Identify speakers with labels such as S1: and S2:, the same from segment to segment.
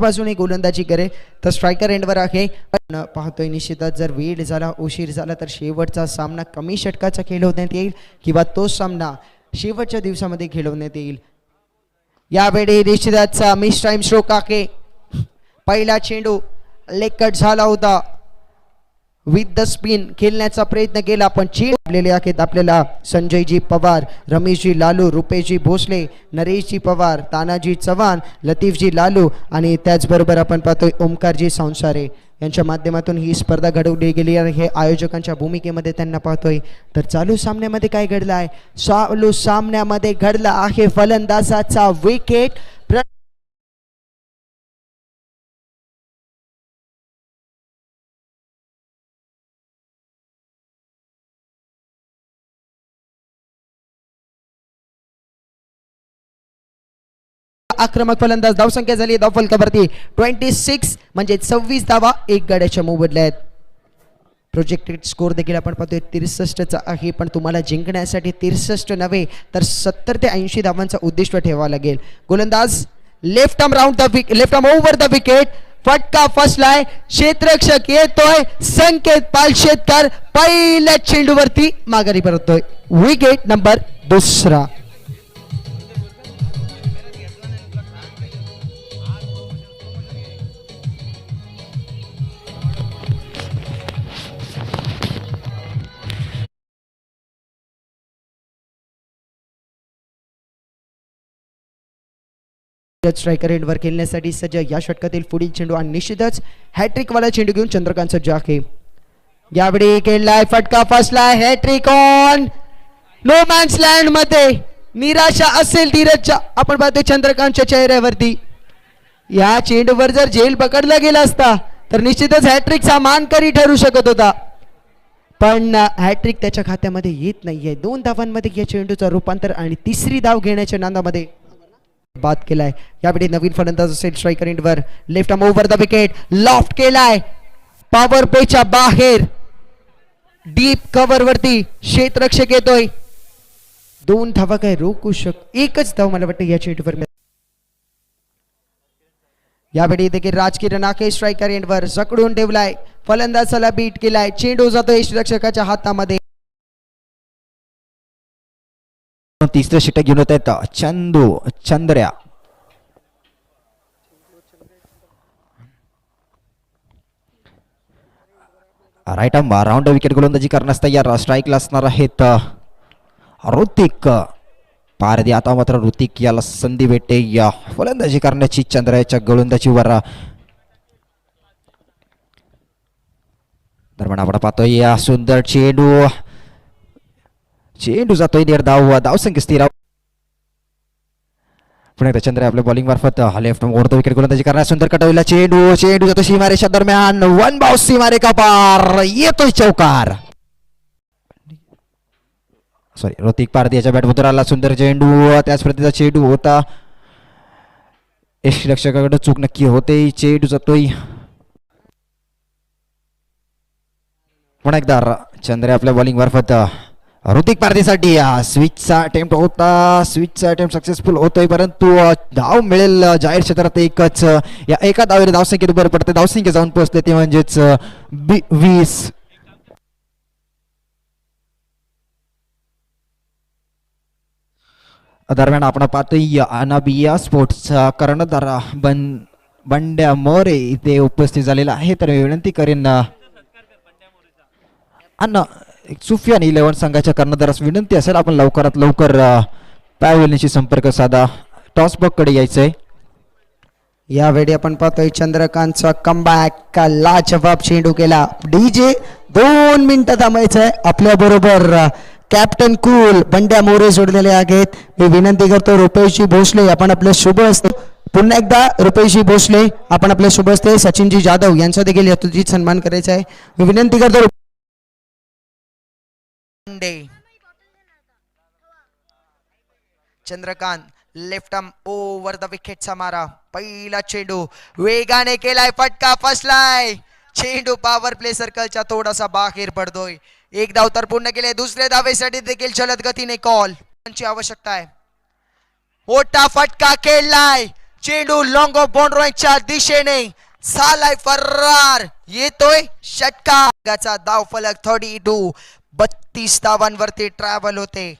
S1: बाजूने गोलंदाजी करेल तर स्ट्रायकर एंडवर आहे. पाहतोय निश्चितच जर वेळ झाला उशीर झाला तर शेवटचा सामना कमी षटकाचा खेळवण्यात येईल किंवा तो सामना शेवटच्या दिवसामध्ये खेळवण्यात येईल. यावेळी निश्चितच मिस टाइम स्ट्रोक आहे पहिला चेंडू लेकट झाला होता. विथ द स्पिन खेळण्याचा प्रयत्न केला पण चेंडू आपलेले आहेत आपल्याला संजयजी पवार रमेशजी लालू रुपेशजी भोसले नरेशजी पवार तानाजी चव्हाण लतीफजी लालू आणि त्याचबरोबर आपण पाहतोय ओमकारजी संसारे यांच्या माध्यमातून ही स्पर्धा घडवली गेली आहे हे आयोजकांच्या भूमिकेमध्ये त्यांना पाहतोय. तर चालू सामन्यामध्ये काय घडलं आहे चालू सामन्यामध्ये घडला आहे फलंदाजाचा विकेट आक्रमक फलंदाज धावसंख्या झाली. धावफलकावरती ट्वेंटी सिक्स म्हणजे सव्वीस धावा एक गड्याच्या मोबदल्या आहेत प्रोजेक्टेड स्कोर देखील आपण पाहतोय. तिरसष्टचा आहे. पण तुम्हाला जिंकण्यासाठी तिरसष्ट नव्हे तर सत्तर ते ऐंशी धावांचा उद्दिष्ट ठेवावा लागेल. गोलंदाज left arm round the wicket left arm over the wicket फटका फसलाय. क्षेत्रक्षक येतोय. संकेत पालशेतकर पहिल्या चेंडूवरती माघारी परततोय. विकेट नंबर दुसरा. स्ट्रायकर एंडवर खेळण्यासाठी सज्ज. या षटकातील पुढील चेंडू आणि निश्चितच हॅट्रिक वाला चेंडू घेऊन चंद्रकांत सज्ज आहे. यावेळी खेळलाय फटका फसलाय hat trick on no man's लँडमध्ये. निराशा असेल धीरजच्या. आपण पाहतोय चंद्रकांतच्या चेहऱ्यावरती. या चेंडूवर जर जेल पकडला गेला असता तर निश्चितच हॅट्रिकचा मानकरी ठरू शकत होता. पण हॅट्रिक त्याच्या खात्यामध्ये येत नाहीये. दोन धावांमध्ये या चेंडूचा रूपांतर आणि तिसरी धाव घेण्याच्या नांदामध्ये बाद केलाय. यावेळी नवीन फलंदाज असेल striker एंडवर left arm over the wicket loft केलाय. पॉवर पेच्या बाहेर. डीप कव्हर वरती क्षेत्ररक्षक येतोय. दोन धावा काय रोखू शक एकच धाव मला वाटतं या चेंडूवर यावेळी देखील राजकिरण आखे स्ट्रायकर एंडवर जकडून ठेवलाय. फलंदाजाला बीट केलाय. चेंडू जातोय रक्षकाच्या हातामध्ये.
S2: तिसरं षटक घेऊन येत आहेत. चंदू चंद्र्या. राईट आर्म राऊंड विकेट गोलंदाजी करण्यास तयार. स्ट्राईकला असणार आहेत ऋतिक. पारदी आता मात्र ऋतिक याला संधी भेटते. या फलंदाजी करण्याची चंद्राच्या गोलंदाजीवर. दरम्यान आपण पाहतोय या सुंदर चेंडू. चेंडू जातोय नेर धाव धावसंख्या स्थिर पुन्हा एकदा चंद्र आपल्या बॉलिंग मार्फत लेफ्ट ओढ विकेट गोलंदाजी करणार सुंदर कटवला चेंडू चेंडू जातो सीमारेषा दरम्यान वन बाव सीमारे कपार येतोय चौकार सॉरी रोतिक पारदी याच्या बॅट आला सुंदर चेंडू त्याच प्रतीचा चेंडू होता यश रक्षकाकडे चूक नक्की होते चेंडू जातोय पुन्हा एकदा चंद्रे चंद्र आपल्या बॉलिंग मार्फत ऋतिक पारदेसाठी स्विचचा अटेम्प्ट होता. स्विचचा अटेम्प्ट सक्सेसफुल होतोय परंतु धाव मिळेल जाहीर क्षेत्रात एकच या एका धावेने धावसंख्येत बरं पडते. धावसंख्या जाऊन पोहोचले ते म्हणजेच बी- वीस. दरम्यान आपण पाहतोय अनाबिया स्पोर्ट्सचा कर्णधार बन बंड्या मोरे इथे उपस्थित झालेला आहे. तर मी विनंती करेन अ, अन्न सुफियान इलेव्हन संघाच्या कर्णधारास विनंती असेल. आपण लवकरात लवकर पॅवेलनशी संपर्क साधा. टॉसबॉककडे यायचं यायचंय.
S1: यावेळी आपण पाहतोय चंद्रकांतचा कमबॅक लाजवाब चेंडू केला. डीजे दोन मिनिटं थांबायचंय. आपल्या बरोबर कॅप्टन कूल बंड्या मोरे जोडलेले आहेत. मी विनंती करतो रुपेशजी भोसले आपण आपले शुभ असतो पुन्हा एकदा रुपेशजी भोसले आपण आपले शुभ असते सचिनजी जाधव यांचा देखील यथोचित सन्मान करायचा आहे. मी विनंती करतो Chandrakant left arm over the विकेटचा मारा पहिला चेंडू वेगाने केलाय फटका फसलाय. चेंडू पॉवर प्ले सर्कलच्या थोडासा बाहेर पडतोय. एक धाव तर पूर्ण केले दुसऱ्या धावेसाठी देखील जलद गतीने कॉल ची आवश्यकता आहे. मोठा फटका खेळलाय. चेंडू लॉंगो ऑफ दिशेने. सालाय फरार. येतोय षटकाचा धाव फलक थर्टी टू बत्तीस धावांवरती ट्रॅव्हल होते.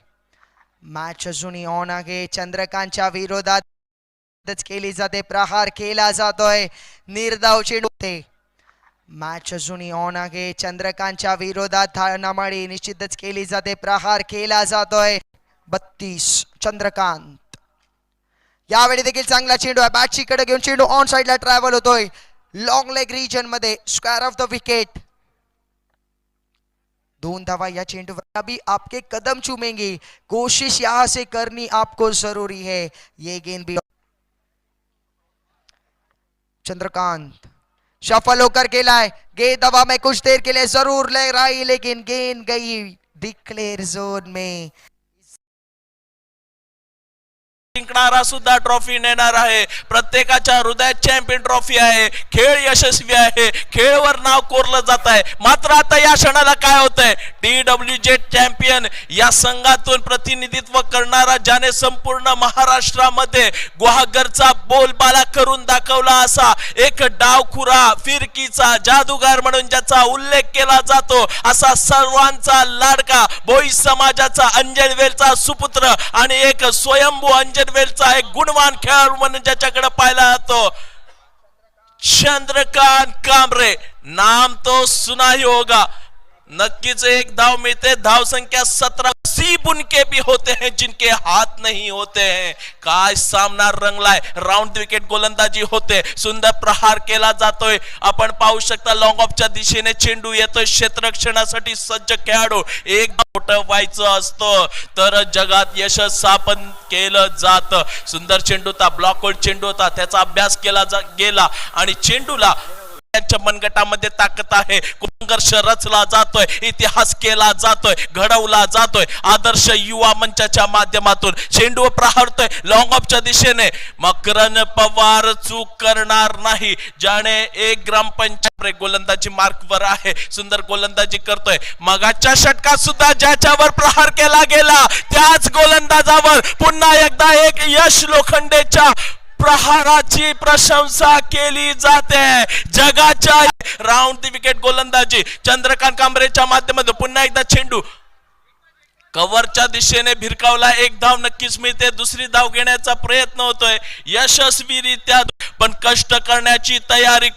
S1: मॅच अजूनही ऑन आहे. चंद्रकांतच्या विरोधात केली जाते. प्रहार केला जातोय. निर्धाव चेंडू होते. मॅच अजूनही ऑन आहे. चंद्रकांतच्या विरोधात धानामाळी निश्चितच केली जाते. प्रहार केला जातोय. बत्तीस चंद्रकांत. यावेळी देखील चांगला चेंडू आहे. बॅटची कडे घेऊन चेंडू ऑन साईडला ट्रॅव्हल होतोय. लॉंग लेग रिजनमध्ये स्क्वेअर ऑफ द विकेट दोन धवा या चेंडू अभी आपके कदम चूमेंगे। कोशिश यहाँ से करनी आपको ज़रूरी है। ये गेंद भी चंद्रकांत, सफल होकर के लाए। गेंद दवा में कुछ देर के लिए ज़रूर ले रही लेकिन गेंद गई डिक्लेयर जोन में।
S3: जिंकणारा सुद्धा ट्रॉफी नेणार आहे. प्रत्येकाच्या हृदयात चॅम्पियन ट्रॉफी आहे. खेळ यशस्वी आहे. खेळवर नाव कोरलं जात आहे. मात्र आता या क्षणाला काय होतंय? डी डब्ल्यू जे चॅम्पियन या संघातून प्रतिनिधित्व करणारा ज्याने संपूर्ण महाराष्ट्रामध्ये गुहागरचा बोलबाला करून दाखवला असा एक डावखुरा फिरकीचा जादूगार म्हणून ज्याचा उल्लेख केला जातो असा सर्वांचा लाडका भोई समाजाचा अंजनवेलचा सुपुत्र आणि एक स्वयंभू वेलचा एक गुणवान खेळाडू म्हणून ज्याच्याकडे पाहिला जातो चंद्रकांत कांबरे. नाम तो सुना ही होगा. नक्कीच एक धाव मिळते. धाव संख्या सतरा सी बुनके भी होते हैं जिनके हाथ नहीं होते हैं. काय सामना रंगलाय. राऊंड विकेट गोलंदाजी होते. सुंदर प्रहार केला जातोय. आपण पाहू शकता लॉंग ऑफच्या दिशेने चेंडू येतोय. क्षेत्ररक्षणासाठी सज्ज खेळाडू. एक व्हायचं असतं? तर जगात यश स्थापन केलं जात. सुंदर चेंडू होता. ब्लॉक होल्ड चेंडू होता. त्याचा अभ्यास केला जा गेला. आणि चेंडूला त्यांच्या मनगटामध्ये ताकद आहे. संघर्ष रचला जातोय इतिहास केला जातोय घडवला जातोय. आदर्श युवा मंचाच्या माध्यमातून चेंडू प्रहारतोय लॉंग ऑफच्या दिशेने. मकरन पवार चूक करणार नाही. ज्याने एक ग्रामपंचायत गोलंदाजी मार्कवर आहे. सुंदर गोलंदाजी करतोय. मगाच्या षटकात सुद्धा ज्याच्यावर प्रहार केला गेला त्याच गोलंदाजावर पुन्हा एकदा एक यश लोखंडेच्या प्रहाराची प्रशंसा केली जाते. जगाच्या राऊंड दी विकेट गोलंदाजी. चंद्रकांत कांबरेच्या माध्यमातून पुन्हा एकदा चेंडू. कव्हरच्या दिशेने भिरकावला एक धाव नक्कीच मिळते. दुसरी धाव घेण्याचा प्रयत्न होतोय. यशस्वीरित्या. पण कष्ट करण्याची तयारी